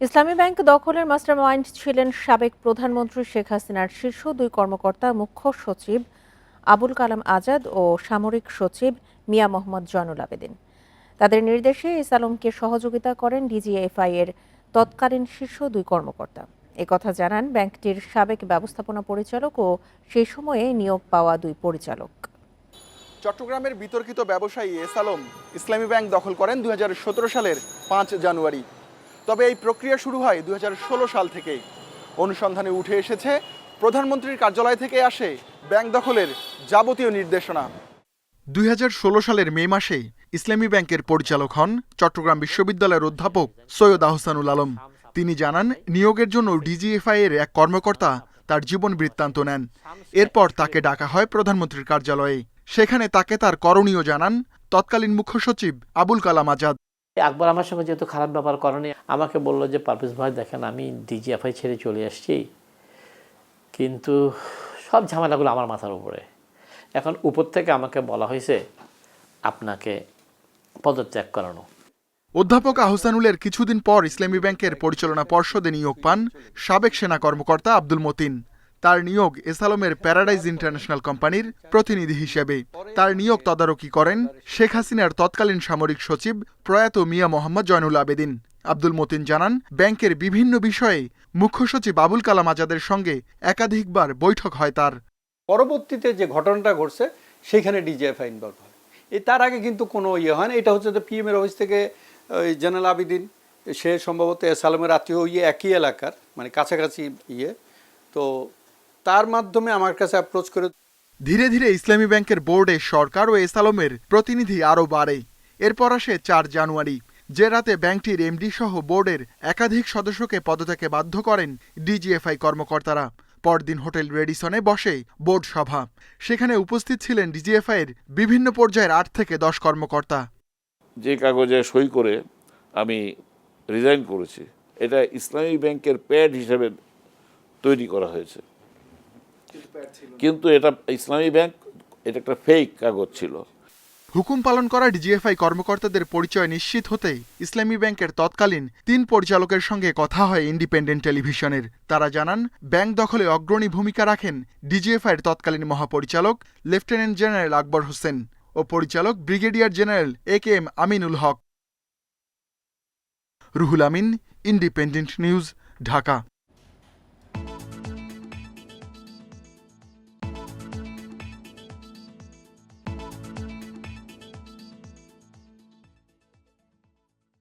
ইসলামী bank দখলের mastermind ছিলেন সাবেক প্রধানমন্ত্রী শেখ হাসিনার শীর্ষ দুই কর্মকর্তা মুখ্য সচিব আবুল কালাম আজাদ ও সামরিক সচিব মিয়া মোহাম্মদ জয়নুল আবেদিন। তাদের নির্দেশে এস আলমকে সহযোগিতা করেন ডিজিএফআই এর তৎকালীন শীর্ষ দুই কর্মকর্তা। একথা জানান ব্যাংকটির সাবেক ব্যবস্থাপনা পরিচালক ও সেই সময়ে নিয়োগ পাওয়া দুই পরিচালক। চট্টগ্রামের বিতর্কিত ব্যবসায়ী এস আলম ইসলামী ব্যাংক দখল করেন দুই হাজার সতেরো সালের পাঁচ জানুয়ারি। তবে এই প্রক্রিয়া শুরু হয় দুই হাজার ষোলো সাল থেকেই। অনুসন্ধানে উঠে এসেছে, প্রধানমন্ত্রীর কার্যালয় থেকে আসে ব্যাংক দখলের যাবতীয় নির্দেশনা। দুই হাজার ষোলো সালের মে মাসে ইসলামী ব্যাংকের পরিচালক হন চট্টগ্রাম বিশ্ববিদ্যালয়ের অধ্যাপক সৈয়দ আহসানুল আলম। তিনি জানান, নিয়োগের জন্য ডিজিএফআই এর এক কর্মকর্তা তার জীবন বৃত্তান্ত নেন। এরপর তাকে ডাকা হয় প্রধানমন্ত্রীর কার্যালয়ে। সেখানে তাকে তার করণীয় জানান তৎকালীন মুখ্য সচিব আবুল কালাম আজাদ। আকবর আমার সঙ্গে যেহেতু খারাপ ব্যবহার করেনি, আমাকে বলল যে, পারভেজ ভাই, দেখেন, আমি ডিজিএফআই ছেড়ে চলে আসছি। কিন্তু সব ঝামেলাগুলো আমার মাথার উপরে। এখন উপর থেকে আমাকে বলা হয়েছে, আপনাকে পদত্যাগ করানো। অধ্যাপক আহসানুলের কিছুদিন পর ইসলামী ব্যাংকের পরিচালনা পর্ষদে নিয়োগ পান সাবেক সেনা কর্মকর্তা আব্দুল মতিন। তার নিয়োগ এসালমের প্যারাডাইজ ইন্টারন্যাশনাল কোম্পানির প্রতিনিধি হিসেবে। তার নিয়োগ তদারকি করেন শেখ হাসিনার তৎকালীন সামরিক সচিব প্রয়াত মিয়া মোহাম্মদ জয়নুল আবেদিন। আব্দুল মতিন জানান, ব্যাংকের বিভিন্ন বিষয়ে মুখ্য সচিব আবুল কালাম আজাদের সঙ্গে একাধিকবার বৈঠক হয় তার। পরবর্তীতে যে ঘটনাটা ঘটছে সেখানে ডিজিএফআই ইনভলভ হয়। এই তার আগে কিন্তু কোনো ইয়ে হয় না। এটা হচ্ছে যে পিএমের অফিস থেকে জেনারেল আবিদিন, সে সম্ভবত এস আলমের আত্মীয় ইয়ে একই এলাকার মানে কাছাকাছি ইয়ে। তো তার মাধ্যমে আমার কাছে অ্যাপ্রোচ করে ধীরে ধীরে ইসলামী ব্যাংকের বোর্ডে সরকার ও এসালমের প্রতিনিধি আরও বাড়ে। এরপর আসে চার জানুয়ারি যে রাতে ব্যাংকটির এমডি সহ বোর্ডের একাধিক সদস্যকে পদত্যাগে বাধ্য করেন ডিজিএফআই কর্মকর্তারা। পরদিন হোটেল রেডিসনে বসে বোর্ড সভা। সেখানে উপস্থিত ছিলেন ডিজিএফআই এর বিভিন্ন পর্যায়ের আট থেকে দশ কর্মকর্তা। যে কাগজে সই করে আমি রিজাইন করেছি এটা ইসলামী ব্যাংকের প্যাড হিসেবে তৈরি করা হয়েছে। কিন্তু এটা ইসলামী ব্যাংক, এটা একটা ফেক কাগজ ছিল। হুকুম পালন করা ডিজিএফআই কর্মকর্তাদের পরিচয় নিশ্চিত হতেই ইসলামী ব্যাংকের তৎকালীন তিন পরিচালকের সঙ্গে কথা হয় ইন্ডিপেন্ডেন্ট টেলিভিশনের। তারা জানান, ব্যাংক দখলে অগ্রণী ভূমিকা রাখেন ডিজিএফআইয়ের তৎকালীন মহাপরিচালক, লেফটেন্যান্ট জেনারেল আকবর হোসেন ও পরিচালক brigadier general A K M Aminul Haque. Ruhul Amin, independent news, Dhaka.